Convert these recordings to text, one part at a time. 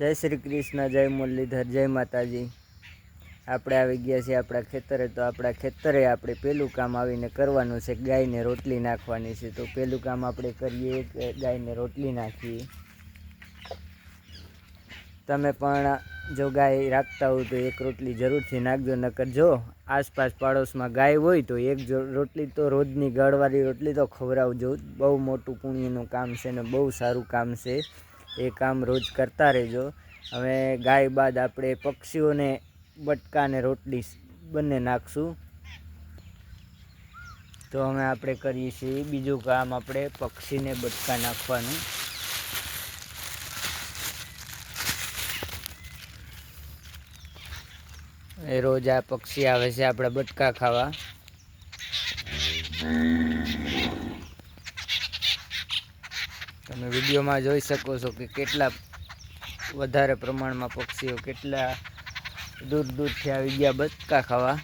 જય શ્રી કૃષ્ણ, જય મુરલીધર, જય માતાજી. આપણે આવી ગયા છીએ આપણા ખેતરે, તો આપણા ખેતરે આપણે પહેલું કામ આવીને કરવાનું છે, ગાયને રોટલી નાખવાની છે. તો પહેલું કામ આપણે કરીએ કે ગાયને રોટલી નાખીએ? તમે પણ જો ગાય રાખતા હોય તો એક રોટલી જરૂરથી નાખજો, નકર જો આસપાસ પાડોશમાં ગાય હોય તો એક જો રોટલી તો રોજની ગળવાળી રોટલી તો ખવડાવજો. બહુ મોટું પુણ્યનું કામ છે ને બહુ સારું કામ છે. એ કામ રોજ કરતા રહેજો. હવે ગાય બાદ આપણે પક્ષીઓને બટકા અને રોટલી બંને નાખશું. તો અમે આપણે કરીએ છીએ બીજું કામ આપણે પક્ષીને બટકા નાખવાનું. એ રોજ આ પક્ષી આવે છે આપણા બટકા ખાવા. તમે વિડીયોમાં જોઈ શકો છો કે કેટલા વધારે પ્રમાણમાં પક્ષીઓ કેટલા દૂર દૂરથી આવી ગયા બચકા ખાવા.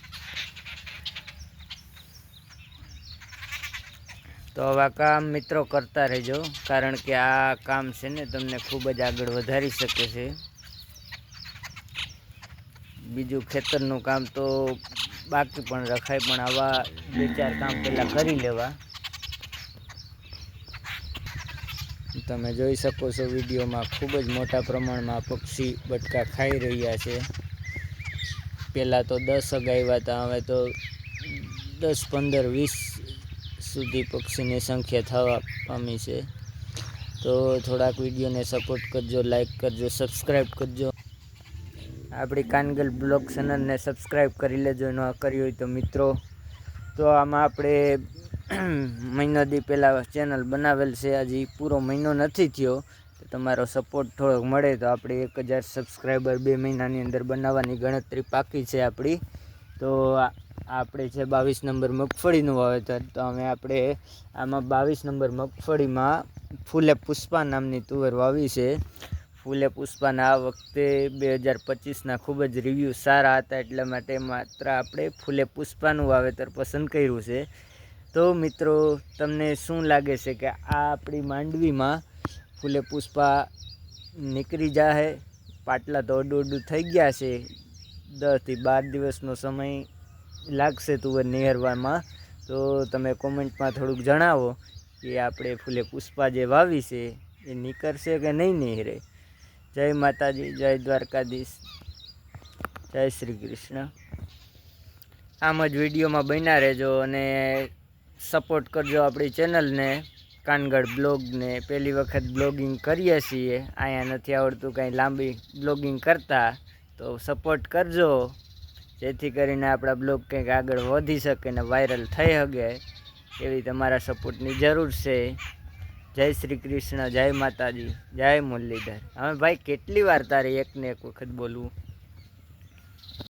તો આવા કામ મિત્રો કરતા રહેજો, કારણ કે આ કામ છે ને તમને ખૂબ જ આગળ વધારી શકે છે. બીજું ખેતરનું કામ તો બાકી પણ રખાય, પણ આવા બે ચાર કામ પહેલાં કરી લેવા. તમે જોઈ શકો છો વિડીયોમાં ખૂબ જ મોટા પ્રમાણમાં પક્ષી બટકા ખાઈ રહ્યા છે. પહેલાં તો દસ અગાવ્યા હતા હવે તો દસ, પંદર, વીસ સુધી પક્ષીની સંખ્યા થવા પામી છે. તો થોડાક વિડીયોને સપોર્ટ કરજો, લાઈક કરજો, સબસ્ક્રાઈબ કરજો. આપણી કાનગલ બ્લોગ ચેનલને સબસ્ક્રાઈબ કરી લેજો, ન કરી હોય તો મિત્રો. તો આમાં આપણે મહિનો દી પહેલાં ચેનલ બનાવેલ છે. હજી પૂરો મહિનો નથી થયો. તો તમારો સપોર્ટ થોડોક મળે તો આપણે એક હજાર સબસ્ક્રાઈબર બે મહિનાની અંદર બનાવવાની ગણતરી પાકી છે આપણી. તો આપણે છે બાવીસ નંબર મગફળીનું વાવેતર. તો અમે આપણે આમાં બાવીસ નંબર મગફળીમાં ફૂલે પુષ્પા નામની તુવેર વાવી છે. ફૂલે પુષ્પાના આ વખતે બે હજાર પચીસના ખૂબ જ રિવ્યૂ સારા હતા. એટલા માટે માત્ર આપણે ફૂલે પુષ્પાનું વાવેતર પસંદ કર્યું છે. તો મિત્રો, તમને શું લાગે છે કે આ આપણી માંડવીમાં ફૂલે પુષ્પા નીકળી જાહે? પાટલા તો અડું થઈ ગયા છે. દસથી બાર દિવસનો સમય લાગશે તુવર નિહરવામાં. તો તમે કોમેન્ટમાં થોડુંક જણાવો કે આપણે ફૂલે પુષ્પા જે વાવી છે, એ નીકળશે કે નહીં નિહરે? જય માતાજી, જય દ્વારકાધીશ. જય શ્રી કૃષ્ણ. આમ જ વિડીયોમાં બન્યા રહેજો અને સપોર્ટ કરજો આપણી ચેનલને કાનગઢ બ્લોગને પહેલી વખત બ્લોગિંગ કરીએ છીએ. અહીંયા નથી આવડતું કાંઈ લાંબી બ્લોગિંગ કરતા. તો સપોર્ટ કરજો. જેથી કરીને આપણા બ્લોગ કંઈક આગળ વધી શકે ને વાયરલ થઈ શકે એવી તમારા સપોર્ટની જરૂર છે. જય શ્રી કૃષ્ણ, જય માતાજી, જય મુરલીધર. હવે ભાઈ, કેટલી વાર તારે એકને એક વખત બોલવું?